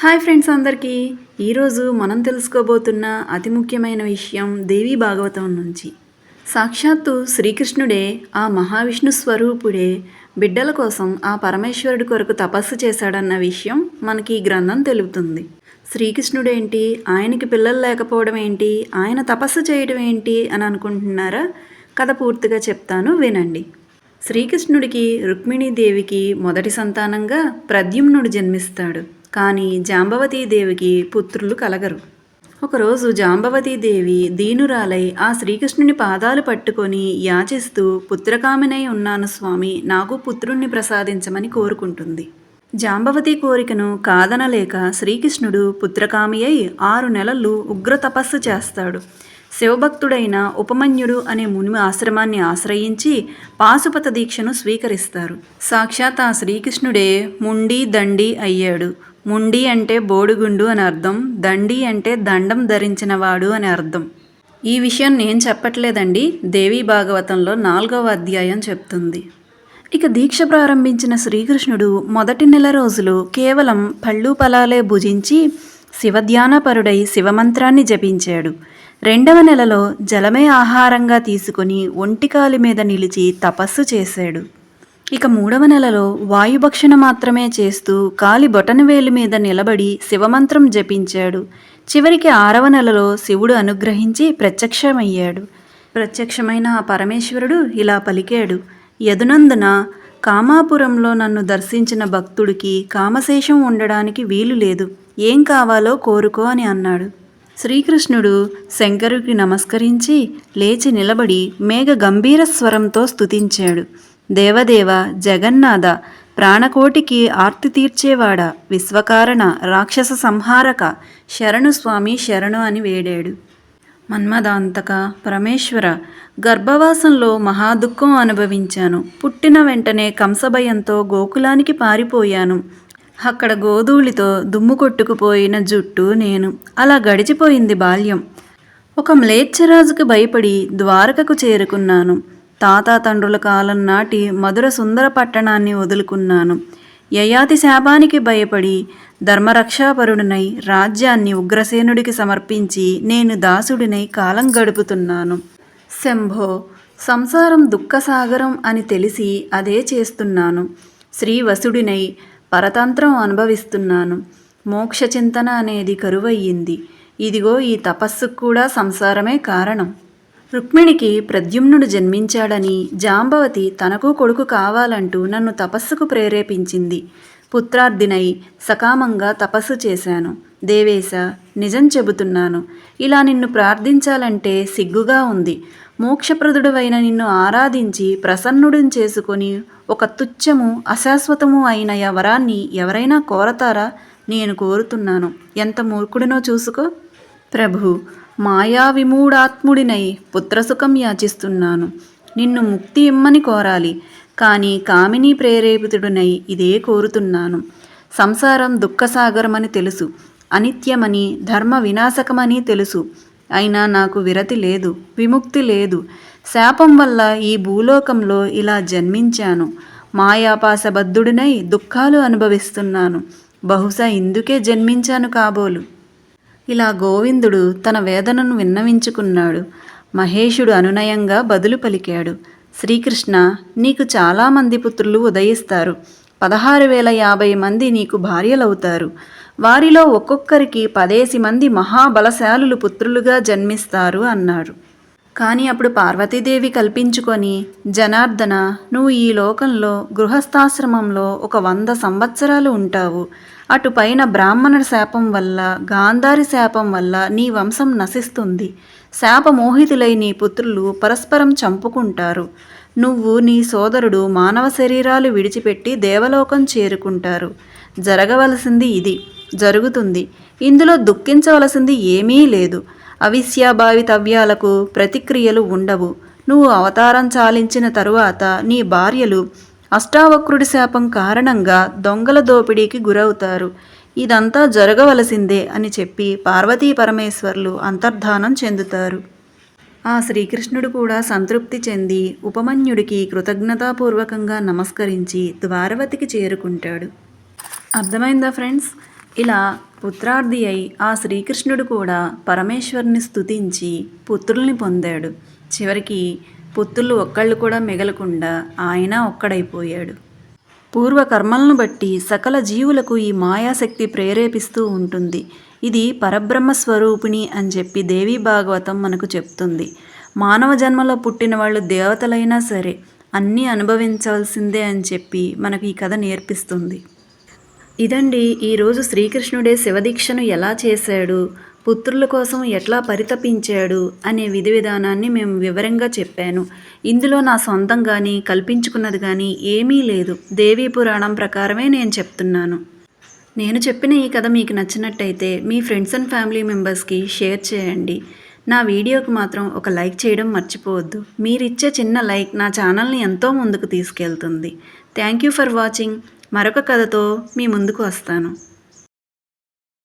Hi friends అందరికీ. ఈరోజు మనం తెలుసుకోబోతున్న అతి ముఖ్యమైన విషయం దేవి భాగవతం నుంచి. సాక్షాత్తు శ్రీకృష్ణుడే ఆ మహావిష్ణు స్వరూపుడే బిడ్డల కోసం ఆ పరమేశ్వరుడి కొరకు తపస్సు చేశాడన్న విషయం మనకి ఈ గ్రంథం తెలుపుతుంది. శ్రీకృష్ణుడేంటి ఆయనకి పిల్లలు లేకపోవడం ఏంటి? ఆయన తపస్సు చేయడం ఏంటి అని అనుకుంటున్నారా? కథ పూర్తిగా చెప్తాను వినండి. శ్రీకృష్ణుడికి రుక్మిణీదేవికి మొదటి సంతానంగా ప్రద్యుమ్నుడు జన్మిస్తాడు. కానీ జాంబవతీదేవికి పుత్రులు కలగరు. ఒకరోజు జాంబవతీదేవి దీనురాలై ఆ శ్రీకృష్ణుని పాదాలు పట్టుకొని యాచిస్తూ పుత్రకామినై ఉన్నాను స్వామి నాకు పుత్రుణ్ణి ప్రసాదించమని కోరుకుంటుంది. జాంబవతి కోరికను కాదనలేక శ్రీకృష్ణుడు పుత్రకామి అయి ఆరు నెలలు ఉగ్ర తపస్సు చేస్తాడు. శివభక్తుడైన ఉపమన్యుడు అనే ముని ఆశ్రమాన్ని ఆశ్రయించి పాశుపత దీక్షను స్వీకరిస్తారు. సాక్షాత్ ఆ శ్రీకృష్ణుడే ముండి దండి అయ్యాడు. ముండి అంటే బోడిగుండు అని అర్థం దండి అంటే దండం ధరించినవాడు అని అర్థం. ఈ విషయం నేను చెప్పట్లేదండి. దేవీ భాగవతంలో నాలుగవ అధ్యాయం చెప్తుంది. ఇక దీక్ష ప్రారంభించిన శ్రీకృష్ణుడు మొదటి నెల రోజులు కేవలం పళ్ళు ఫలాలే భుజించి శివధ్యానపరుడై శివమంత్రాన్ని జపించాడు. రెండవ నెలలో జలమే ఆహారంగా తీసుకుని ఒంటికాలి మీద నిలిచి తపస్సు చేశాడు. ఇక మూడవ నెలలో వాయుభక్షణ మాత్రమే చేస్తూ కాలి బొటనవేలు మీద నిలబడి శివమంత్రం జపించాడు. చివరికి ఆరవ నెలలో శివుడు అనుగ్రహించి ప్రత్యక్షమయ్యాడు. ప్రత్యక్షమైన ఆ పరమేశ్వరుడు ఇలా పలికాడు. యదునందున కామాపురంలో నన్ను దర్శించిన భక్తుడికి కామశేషం ఉండడానికి వీలు లేదు. ఏం కావాలో కోరుకో అని అన్నాడు. శ్రీకృష్ణుడు శంకరుడికి నమస్కరించి లేచి నిలబడి మేఘ గంభీర స్వరంతో స్తుతించాడు. దేవదేవ జగన్నాథ ప్రాణకోటికి ఆర్తి తీర్చేవాడ విశ్వకారణ రాక్షస సంహారక శరణు స్వామి శరణు అని వేడాడు. మన్మదాంతక పరమేశ్వర గర్భవాసంలో మహాదుఖం అనుభవించాను. పుట్టిన వెంటనే కంసభయంతో గోకులానికి పారిపోయాను. అక్కడ గోధూళితో దుమ్ము కొట్టుకుపోయిన జుట్టు నేను. అలా గడిచిపోయింది బాల్యం. ఒక మ్లేచ్ఛరాజుకు భయపడి ద్వారకకు చేరుకున్నాను. తాత తండ్రుల కాలం నాటి మధుర సుందర పట్టణాన్ని వదులుకున్నాను. యయాతి శాపానికి భయపడి ధర్మరక్షాపరుడినై రాజ్యాన్ని ఉగ్రసేనుడికి సమర్పించి నేను దాసుడినై కాలం గడుపుతున్నాను. శంభో సంసారం దుఃఖసాగరం అని తెలిసి అదే చేస్తున్నాను. శ్రీవసుడినై పరతంత్రం అనుభవిస్తున్నాను. మోక్ష చింతన అనేది కరువయ్యింది. ఇదిగో ఈ తపస్సుకు కూడా సంసారమే కారణం. రుక్మిణికి ప్రద్యుమ్నుడు జన్మించాడని జాంబవతి తనకు కొడుకు కావాలంటూ నన్ను తపస్సుకు ప్రేరేపించింది. పుత్రార్థినై సకామంగా తపస్సు చేశాను. దేవేశ నిజం చెబుతున్నాను. ఇలా నిన్ను ప్రార్థించాలంటే సిగ్గుగా ఉంది. మోక్షప్రదుడవైన నిన్ను ఆరాధించి ప్రసన్నుడిని చేసుకొని ఒక తుచ్చము అశాశ్వతము అయిన వరాన్ని ఎవరైనా కోరతారా? నేను కోరుతున్నాను. ఎంత మూర్ఖుడినో చూసుకో. ప్రభు మాయా విమూఢాత్ముడినై పుత్రసుఖం యాచిస్తున్నాను. నిన్ను ముక్తి ఇమ్మని కోరాలి. కానీ కామిని ప్రేరేపితుడినై ఇదే కోరుతున్నాను. సంసారం దుఃఖసాగరమని తెలుసు. అనిత్యమని ధర్మ వినాశకమని తెలుసు. అయినా నాకు విరతి లేదు విముక్తి లేదు. శాపం వల్ల ఈ భూలోకంలో ఇలా జన్మించాను. మాయాపాసబద్ధుడినై దుఃఖాలు అనుభవిస్తున్నాను. బహుశా ఇందుకే జన్మించాను కాబోలు. ఇలా గోవిందుడు తన వేదనను విన్నవించుకున్నాడు. మహేషుడు అనునయంగా బదులు పలికాడు. శ్రీకృష్ణ నీకు చాలామంది పుత్రులు ఉదయిస్తారు. పదహారు వేల యాభై మంది నీకు భార్యలవుతారు. వారిలో ఒక్కొక్కరికి పదేసి మంది మహాబలశాలులు పుత్రులుగా జన్మిస్తారు అన్నారు కానీ అప్పుడు పార్వతీదేవి కల్పించుకొని జనార్దన నువ్వు ఈ లోకంలో గృహస్థాశ్రమంలో ఒక వంద సంవత్సరాలు ఉంటావు. అటుపైన బ్రాహ్మణ శాపం వల్ల గాంధారి శాపం వల్ల నీ వంశం నశిస్తుంది. శాపమోహితులై నీ పుత్రులు పరస్పరం చంపుకుంటారు. నువ్వు నీ సోదరుడు మానవ శరీరాలు విడిచిపెట్టి దేవలోకం చేరుకుంటారు. జరగవలసింది ఇది. జరుగుతుంది. ఇందులో దుఃఖించవలసింది ఏమీ లేదు. అవిశ్యాభావితవ్యాలకు ప్రతిక్రియలు ఉండవు. నువ్వు అవతారం చాలించిన తరువాత నీ భార్యలు అష్టావక్రుడి శాపం కారణంగా దొంగల దోపిడీకి గురవుతారు. ఇదంతా జరగవలసిందే అని చెప్పి పార్వతీ పరమేశ్వర్లు అంతర్ధానం చెందుతారు. ఆ శ్రీకృష్ణుడు కూడా సంతృప్తి చెంది ఉపమన్యుడికి కృతజ్ఞతాపూర్వకంగా నమస్కరించి ద్వారవతికి చేరుకుంటాడు. అర్థమైందా ఫ్రెండ్స్? ఇలా పుత్రార్థి అయి ఆ శ్రీకృష్ణుడు కూడా పరమేశ్వరుని స్తుతించి పుత్రుల్ని పొందాడు. చివరికి పుత్రులు ఒక్కళ్ళు కూడా మిగలకుండా ఆయన ఒక్కడైపోయాడు. పూర్వకర్మలను బట్టి సకల జీవులకు ఈ మాయాశక్తి ప్రేరేపిస్తూ ఉంటుంది. ఇది పరబ్రహ్మ స్వరూపిణి అని చెప్పి దేవి భాగవతం మనకు చెప్తుంది. మానవ జన్మలో పుట్టిన వాళ్ళు దేవతలైనా సరే అన్నీ అనుభవించాల్సిందే అని చెప్పి మనకు ఈ కథ నేర్పిస్తుంది. ఇదండి ఈరోజు శ్రీకృష్ణుడే శివదీక్షను ఎలా చేశాడు? పుత్రుల కోసం ఎట్లా పరితపించాడు అనే విధి విధానాన్ని మేము వివరంగా చెప్పాను. ఇందులో నా సొంతం కానీ కల్పించుకున్నది కానీ ఏమీ లేదు. దేవీ పురాణం ప్రకారమే నేను చెప్తున్నాను. నేను చెప్పిన ఈ కథ మీకు నచ్చినట్టయితే మీ ఫ్రెండ్స్ అండ్ ఫ్యామిలీ మెంబర్స్కి షేర్ చేయండి. నా వీడియోకి మాత్రం ఒక లైక్ చేయడం మర్చిపోవద్దు. మీరిచ్చే చిన్న లైక్ నా ఛానల్ని ఎంతో ముందుకు తీసుకెళ్తుంది. Thank you for watching. మరొక కథతో మీ ముందుకు వస్తాను.